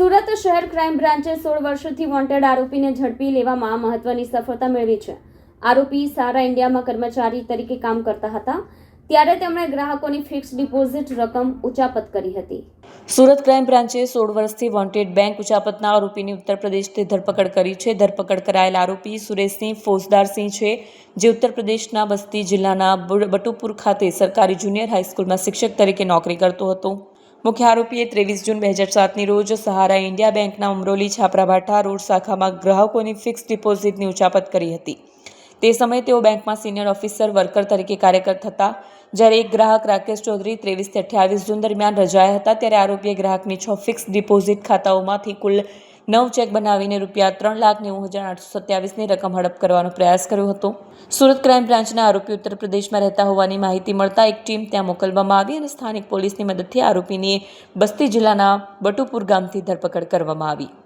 સુરત શહેર ક્રાઇમ બ્રાન્ચે સોળ વર્ષથી વોન્ટેડ આરોપીને ઝડપી લેવામાં મહત્વની સફળતા મેળવી છે. આરોપી સારા ઇન્ડિયામાં કર્મચારી તરીકે કામ કરતા હતા. ત્યારે તેમણે ગ્રાહકોની ફિક્સ ડિપોઝિટ રકમ ઉચાપત કરી હતી. સુરત ક્રાઇમ બ્રાન્ચે સોળ વર્ષથી વોન્ટેડ બેંક ઉચાપતના આરોપીની ઉત્તર પ્રદેશથી ધરપકડ કરી છે. ધરપકડ કરાયેલ આરોપી સુરેશસિંહ ફોજદારસિંહ છે, જે ઉત્તર પ્રદેશના બસ્તી જિલ્લાના બટુપુર ખાતે સરકારી જુનિયર હાઈસ્કૂલમાં શિક્ષક તરીકે નોકરી કરતો હતો. મુખ્ય આરોપીએ ત્રેવીસ જૂન બે હજાર સાતની રોજ સહારા ઇન્ડિયા બેંકના ઉમરોલી છાપરાભાઠા રોડ શાખામાં ગ્રાહકોની ફિક્સ ડિપોઝિટની ઉચાપત કરી હતી. તે સમયે તેઓ બેંકમાં સિનિયર ઓફિસર, વર્કર તરીકે કાર્યરત હતા. જ્યારે એક ગ્રાહક રાકેશ ચૌધરી ત્રેવીસથી અઠ્યાવીસ જૂન દરમિયાન રજાયા હતા, ત્યારે આરોપીએ ગ્રાહકની છ ફિક્સ ડિપોઝિટ ખાતાઓમાંથી કુલ નવ ચેક બનાવીને રૂપિયા ત્રણ લાખ નેવું હજાર આઠસો સત્યાવીસની રકમ હડપ કરવાનો પ્રયાસ કર્યો હતો. સુરત ક્રાઇમ બ્રાન્ચના આરોપી ઉત્તર પ્રદેશમાં રહેતા હોવાની માહિતી મળતા એક ટીમ ત્યાં મોકલવામાં આવી અને સ્થાનિક પોલીસની મદદથી આરોપીની બસ્તી જિલ્લાના બટુપુર ગામથી ધરપકડ કરવામાં આવી.